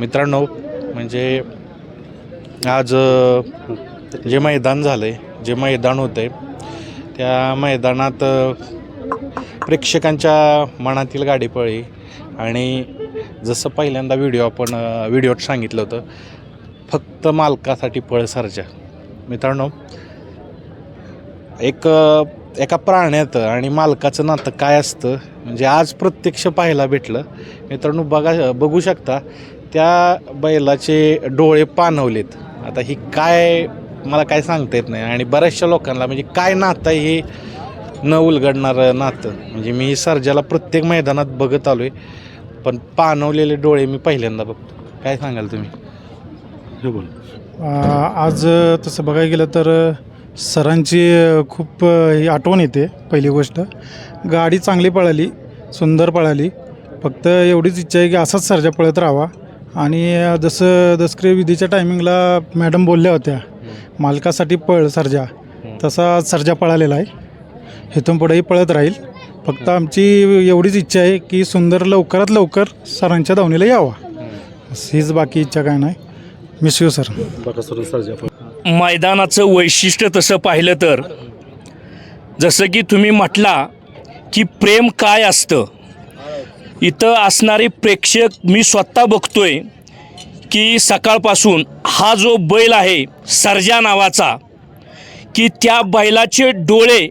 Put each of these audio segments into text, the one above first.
मित्रांनो म्हणजे आज जे मैदान झालं आहे जे मैदान होतं आहे त्या मैदानात प्रेक्षकांच्या मनातील गाडी पळी आणि जसं पहिल्यांदा व्हिडिओ आपण व्हिडिओत सांगितलं होतं फक्त मालकासाठी पळ सरच्या मित्रांनो एक एका प्राण्याचं आणि मालकाचं नातं काय असतं म्हणजे आज प्रत्यक्ष पाहायला भेटलं. मित्रांनो बघा बघू शकता त्या बैलाचे डोळे पाणवलेत आता ही काय मला काय सांगता येत नाही. आणि बऱ्याचशा लोकांना म्हणजे काय नातं आहे हे न उलगडणारं नातं. म्हणजे मी सर्जाला प्रत्येक मैदानात बघत आलो आहे पण पाणवलेले डोळे मी पहिल्यांदा बघतो. काय सांगाल तुम्ही? हे बोल. आज तसं बघायला गेलं तर सरांची खूप ही आठवण येते पहिली गोष्ट. गाडी चांगली पळाली सुंदर पळाली. फक्त एवढीच इच्छा आहे की असाच सर्जा पळत राहावा. आणि जसं दसक्रिय विधीच्या टायमिंगला मॅडम बोलल्या होत्या मालकासाठी पळ सर्जा. तसा सर्जा पळालेला आहे. इथून पुढेही पळत राहील. फक्त आमची एवढीच इच्छा आहे की सुंदर लवकरात लवकर सरांच्या धावणीला यावा. हीच बाकी इच्छा काय नाही. मिस यू सर मैदानाचं वैशिष्ट्य तसं पाहिलं तर जसं की तुम्ही म्हटला की प्रेम काय असतं? इथं असणारे प्रेक्षक मी स्वतः बघतोय की सकाळपासून हा जो बैल आहे सर्जा नावाचा की त्या बैलाचे डोळे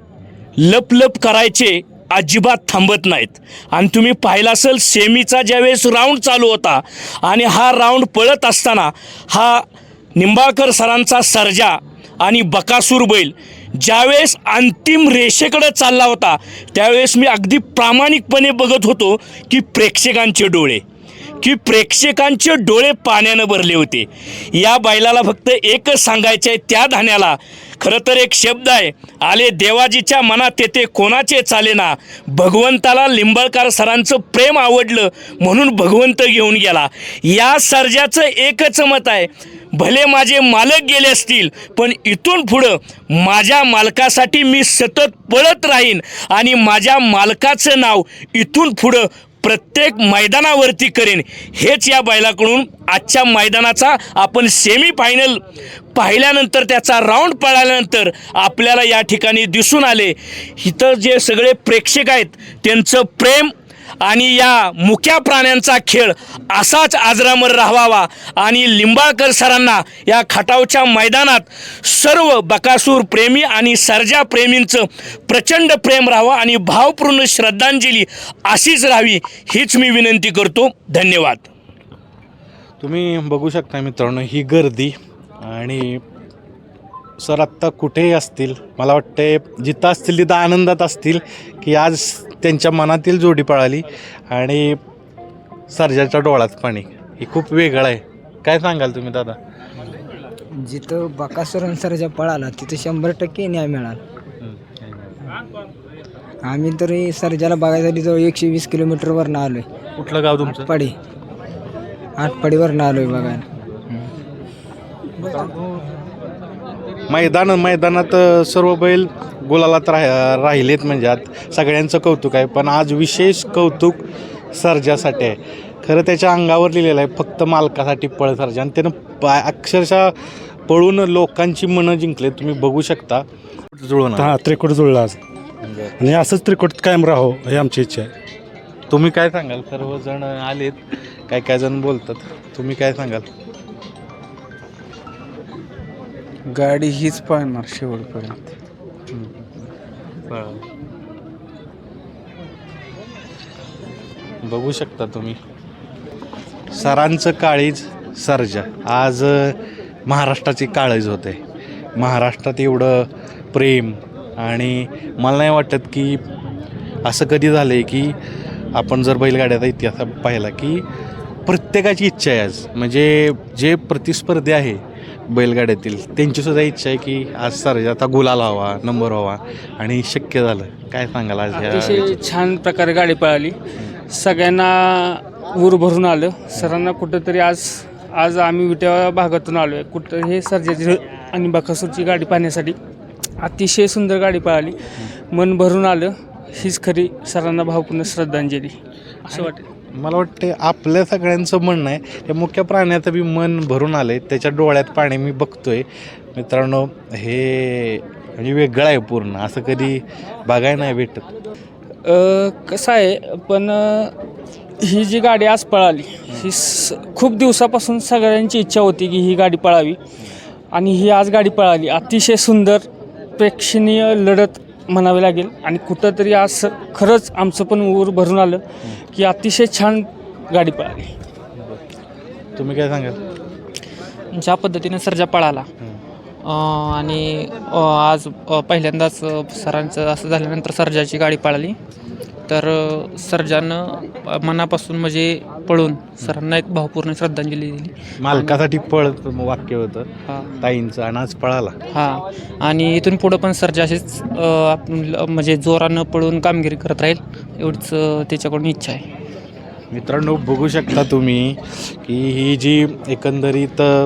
लपलप करायचे अजिबात थांबत नाहीत. आणि तुम्ही पाहिला असेल सेमीचा ज्यावेळेस राऊंड चालू होता आणि हा राऊंड पळत असताना हा निंबाळकर सरांचा सर्जा आणि बकासूर बैल ज्यावेळेस अंतिम रेषेकडे चालला होता त्यावेळेस मी अगदी प्रामाणिकपणे बघत होतो की प्रेक्षकांचे डोळे की प्रेक्षकांचे डोळे पाण्यानं भरले होते. या बैलाला फक्त एकच सांगायचे आहे त्या धान्याला. खरं तर एक शब्द आहे आले देवाजीच्या मनात येते कोणाचे चालेना भगवंताला लिंबळकर सरांचं प्रेम आवडलं म्हणून भगवंत घेऊन गेला. या सर्जाचं एकच मत आहे भले माझे मालक गेले असतील पण इथून पुढं माझ्या मालकासाठी मी सतत पळत राहीन आणि माझ्या मालकाचं नाव इथून पुढं प्रत्येक मैदानावरती करेन. हेच या बैलाकडून आजच्या मैदानाचा आपण सेमी फायनल पाहिल्यानंतर त्याचा राऊंड पळाल्यानंतर आपल्याला या ठिकाणी दिसून आले. इथं जे सगळे प्रेक्षक आहेत त्यांचं प्रेम आणि या मुक्या प्राण्यांचा खेळ असाच आजरामर राहावा आणि लिंबाळकर सरांना या खटावच्या मैदानात सर्व बकासूर प्रेमी आणि सर्जा प्रेमींचं प्रचंड प्रेम राहावं आणि भावपूर्ण श्रद्धांजली अशीच राहावी हीच मी विनंती करतो. धन्यवाद. तुम्ही बघू शकता मित्रांनो ही गर्दी आणि सर आत्ता कुठेही असतील मला वाटते जिथं असतील तिथं आनंदात असतील की आज त्यांच्या मनातील जोडी पळाली आणि सर्जाच्या डोळ्यात पाणी. ही खूप वेगळं आहे. काय सांगाल तुम्ही दादा? जिथं बकासुरन सरजा पळाला तिथं शंभर टक्के न्याय मिळाला आम्ही तरी सर्जाला बघायसाठी जवळ एकशे वीस किलोमीटरवरनं आलो आहे कुठलं गाव तुमचं? आटपाडी. आटपाडीवरनं आलो आहे बघायला मैदान मैदानात सर्व बैल गुलालात राह राहिलेत म्हणजे आत सगळ्यांचं कौतुक आहे. पण आज विशेष कौतुक सर्जासाठी आहे. खरं त्याच्या अंगावर लिहिलेलं आहे फक्त मालकासाठी पळ सर्जा. आणि त्यानं पा अक्षरशः पळून लोकांची मनं जिंकले. तुम्ही बघू शकता. जुळून हा त्रिकोट जुळला आज. आणि असंच त्रिकोट कायम राहो ही आमची इच्छा आहे. तुम्ही काय सांगाल? सर्वजण आलेत. काय काय जण बोलतात. तुम्ही काय सांगाल? गाडी हीच पाळणार शेवटपर्यंत. बघू शकता तुम्ही. सरांचं काळीज सर्जा. आज महाराष्ट्राची काळीज होते. महाराष्ट्रात एवढं प्रेम आणि मला नाही वाटत की असं कधी झालं आहे की आपण जर बैलगाड्याचा इतिहास पाहिला की प्रत्येकाची इच्छा आहे आज. म्हणजे जे प्रतिस्पर्धी आहे बैलगाड्यातील. त्यांचीसुद्धा इच्छा आहे की आज सर्जा आता गुलाल व्हावा नंबर व्हावा आणि शक्य झालं. काय सांगाल आज अतिशय छान प्रकारे गाडी पळाली. सगळ्यांना ऊर भरून आलं. सरांना कुठंतरी आज आज आम्ही विट्या भागातून आलो आहे कुठं हे सर्जाची आणि बकासूरची गाडी पाहण्यासाठी अतिशय सुंदर गाडी पळाली. मन भरून आलं. हीच खरी सरांना भावपूर्ण श्रद्धांजली. असं वाटेल. मला वाटते आपल्या सगळ्यांचं म्हणणं आहे त्या मुख्य प्राण्याचं बी मन भरून आलं आहे त्याच्या डोळ्यात पाणी मी बघतोय. मित्रांनो हे म्हणजे वेगळं आहे पूर्ण असं कधी बघाय नाही भेटत. कसं आहे पण ही जी गाडी आज पळाली ही स खूप दिवसापासून सगळ्यांची इच्छा होती की ही गाडी पळावी. आणि ही आज गाडी पळाली अतिशय सुंदर प्रेक्षणीय लढत म्हणावी लागेल. आणि कुठंतरी आज खरंच आमचं पण ऊर भरून आलं की अतिशय छान गाडी पळाली. तुम्ही काय सांगाल? ज्या पद्धतीने सर्जा पळाला. अं, आणि अं, आज अं, पहिल्यांदाच अं, सरांचं असं झाल्यानंतर सर्जाची गाडी पळाली. तर सर्जानं मनापासून म्हणजे पळून सरांना एक भावपूर्ण श्रद्धांजली दिली. मालकासाठी पळ वाक्य होतं. हा. ताईंचं आज पळाला. हा. आणि इथून पुढं पण सर्जा अशीच अं, आपण म्हणजे जोरानं पळून कामगिरी करत राहील एवढीच अं, त्याच्याकडून इच्छा आहे. मित्रांनो बघू शकता तुम्ही की ही जी एकंदरीत अ,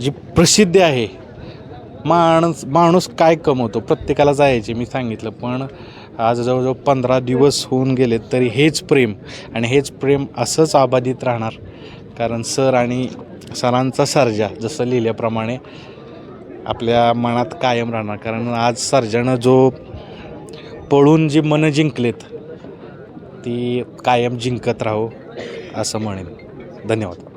जी प्रसिद्धी आहे माणूस माणूस काय कमवतो प्रत्येकाला जायचे मी सांगितलं. पण आज जवळजवळ पंधरा दिवस होऊन गेले तरी हेच प्रेम. आणि हेच प्रेम असंच अबाधित राहणार. कारण सर आणि सरांचा सर्जा जसं लिहिल्याप्रमाणे आपल्या मनात कायम राहणार. कारण आज सर्जानं जो पळून जी मनं जिंकलेत ती कायम जिंकत राहो असं म्हणेन. धन्यवाद.